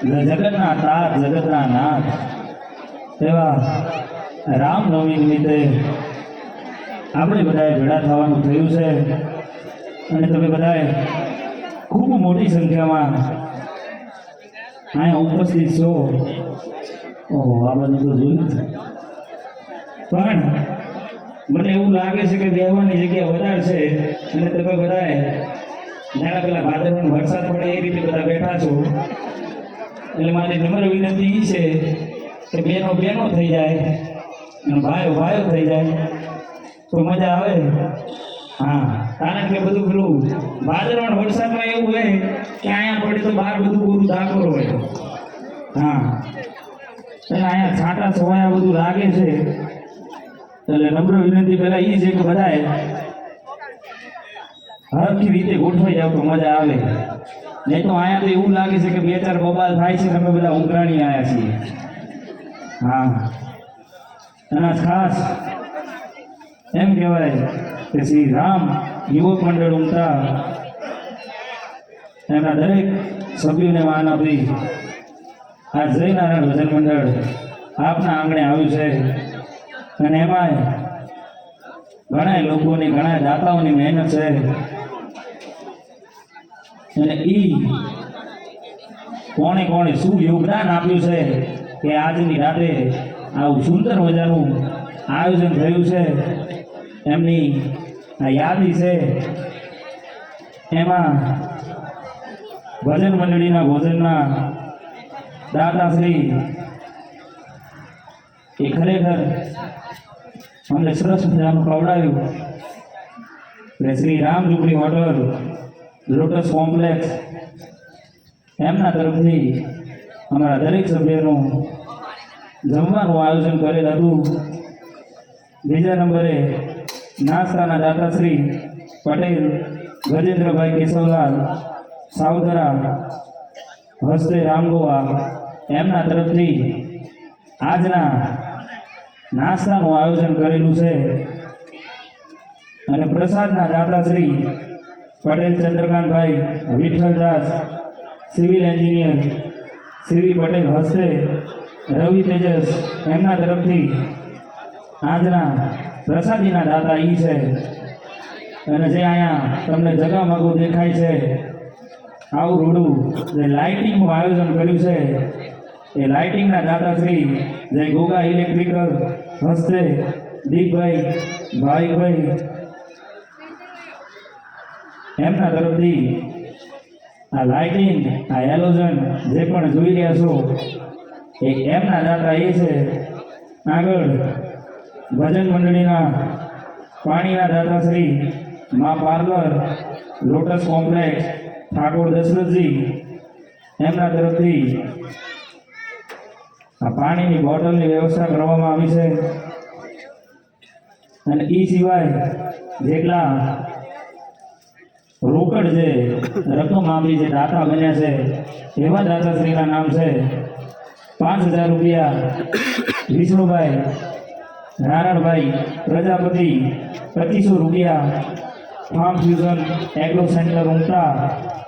જગતના તાર જગતના નાથ. એવા રામનવમી નિમિત્તે આપણે બધાએ ભેળા થવાનું થયું છે. અને તમે બધાએ ખૂબ મોટી સંખ્યામાં અહીંયા ઉપસ્થિત છો. ઓહો, આ બધું તો જોયું. પણ મને એવું લાગે છે કે બેહવાની જગ્યા વધારે છે. અને તમે બધાએ નાના પેલા ભાદરમાં વરસાદ પડે એ રીતે બધા બેઠા છો. એટલે મારી નમ્ર વિનંતી એ છે કે બેનો બેનો થઈ જાય અને ભાઈઓ ભાઈઓ થઈ જાય. તો મજા આવે. હા, કારણ કે બધું પેલું ભાદરવાનો વરસાદમાં એવું હોય કે અહીંયા પડે તો બહાર બધું પૂરું ધાકોર હોય. હા. એટલે અહીંયા છાંટા છવાયા બધું લાગે છે. એટલે નમ્ર વિનંતી પહેલાં એ છે કે બધાએ હરખી રીતે ગોઠવાઈ જાવ તો મજા આવે. નહીં તો અહીંયા તો એવું લાગે છે કે બે ચાર બબાલ થાય છે અમે બધા ઉઘરાણી આવ્યા છીએ. હા. અને ખાસ એમ કહેવાય કે શ્રી રામ યુવક મંડળ ઉમતા એમના દરેક સભ્યોને માન આપી આ જયનારાયણ ભજન મંડળ આપના આંગણે આવ્યું છે અને એમાંય ઘણા લોકોની ઘણા દાતાઓની મહેનત છે. અને ઈ કોણે કોણે શું યોગદાન આપ્યું છે કે આજની રાતે આવું સુંદર મજાનું આયોજન થયું છે, એમની આ યાદી છે, એમાં ભજન મંડળીના ભોજનના દાદાશ્રી એ ખરેખર અમને સરસ મજાનું ખવડાવ્યું. એટલે શ્રી રામ ઝૂંપડી હોટલ લોટસ કોમ્પ્લેક્સ એમના તરફથી અમારા દરેક સભ્યનું જમવાનું આયોજન કરેલ હતું. બીજા નંબરે નાસ્તાના દાતાશ્રી પટેલ, ગજેન્દ્રભાઈ કેશવલાલ, સાવધરા, હસ્તે રામગોવા, એમના તરફથી આજના નાસ્તાનું આયોજન કરેલું છે. અને પ્રસાદના દાતાશ્રી પટેલ ચંદ્રકાંતભાઈ વિઠ્ઠલદાસ સિવિલ એન્જિનિયર, શ્રી પટેલ હસ્તે, રવિ તેજસ, એમના તરફથી આજના પ્રસાદીના દાતા ઈ છે. અને જે અહીંયા તમને જગામગો દેખાય છે, આવું રૂડું જે લાઇટિંગનું આયોજન કર્યું છે, એ લાઇટિંગના દાતાશ્રી જય ગોગા ઇલેક્ટ્રિકલ હસ્તે દીપભાઈ, ભાઈભાઈ એમના તરફથી આ લાઇટિંગ આ એલોઝન જે પણ જોઈ રહ્યા છો, એ એમના દાતા એ છે. આગળ, ભજન મંડળીના પાણીના દાતાશ્રી Maa parlour, lotus complex, Thakor Dashrathji એમના તરફથી આ પાણીની બોટલની વ્યવસ્થા કરવામાં આવી છે. અને એ સિવાય જેટલા રોકડ જે રકમ આપી જે દાતા બન્યા છે, એવા દાતાશ્રીના નામ છે. પાંચ હજાર રૂપિયા વિષ્ણુભાઈ નારાયણભાઈ પ્રજાપતિ, પચીસો રૂપિયા farm fusion agro centre Umta,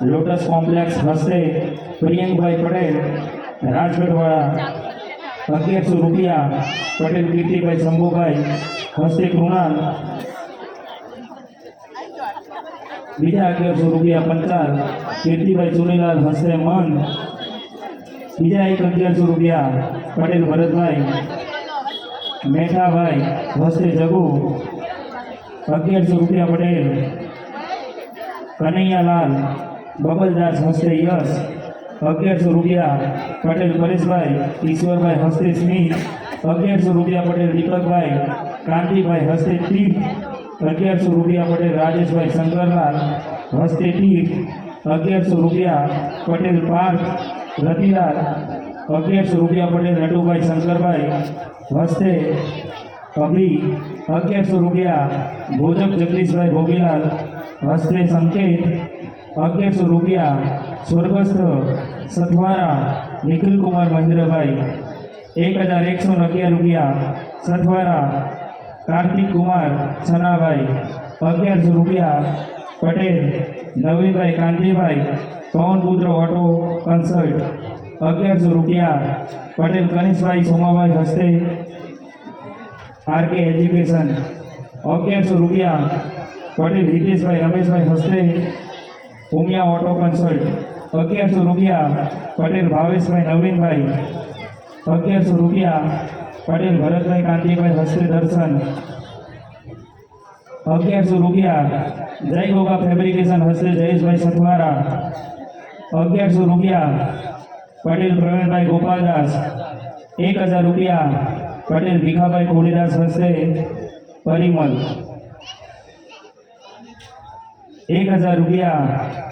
lotus complex હસ્તે પ્રિયંકભાઈ પટેલ, રાજગઢવાળા અગિયારસો રૂપિયા પટેલ કીર્તિભાઈ શંભુભાઈ હસ્તે કૃણાલ બીજા અગિયારસો રૂપિયા પંચાલ, કીર્તિભાઈ ચુનીલાલ હસે મન. બીજા એક અગિયારસો રૂપિયા પટેલ ભરતભાઈ. મેઠાભાઈ હસ્તે જગુ. અગિયારસો રૂપિયા પટેલ. કનૈયાલાલ, બબલદાસ હસ્તે યશ. અગિયારસો રૂપિયા પટેલ પરેશભાઈ. ઈશ્વરભાઈ હસ્તે સ્મિત. અગિયારસો રૂપિયા પટેલ દીપકભાઈ કાંતિભાઈ હસ્તે તીર્થ. અગિયારસો રૂપિયા પટેલ રાજેશભાઈ શંકરલાલ હસ્તે તીર્થ. અગિયારસો રૂપિયા પટેલ પાર્થ રતિલાલ. અગિયારસો રૂપિયા પટેલ નટુભાઈ શંકરભાઈ હસ્તે અભી. અગિયારસો રૂપિયા ભોજક જગદીશભાઈ ભોગીલાલ હસ્તે સંકેત. અગિયારસો રૂપિયા સ્વર્ગસ્થ સથવારા નિખિલ કુમાર મહેન્દ્રભાઈ એક હજાર એકસો અગિયાર રૂપિયા સથવારા કાર્તિક કુમાર સનાભાઈ અગિયારસો રૂપિયા પટેલ, નવીનભાઈ કાંતિભાઈ પવનપુત્ર ઓટો કન્સલ્ટ, અગિયારસો રૂપિયા પટેલ કનિષભાઈ સોમાભાઈ હસ્તે, આરકે એજ્યુકેશન, અગિયારસો રૂપિયા પટેલ, હિતેશભાઈ, રમેશભાઈ હસ્તે, ઉમિયા ઓટો કન્સલ્ટ, અગિયારસો રૂપિયા પટેલ, ભાવેશભાઈ, નવીનભાઈ અગિયારસો રૂપિયા પટેલ ભરતભાઈ કાંતિભાઈ હસ્તે દર્શન. અગિયારસો રૂપિયા જય ગોગા ફેબ્રિકેશન હસ્તે જયેશભાઈ સથવારા. અગિયારસો રૂપિયા પટેલ પ્રવીણભાઈ ગોપાલદાસ. એક હજાર રૂપિયા પટેલ ભીખાભાઈ કોળીદાસ હસ્તે પરિમલ. એક હજાર રૂપિયા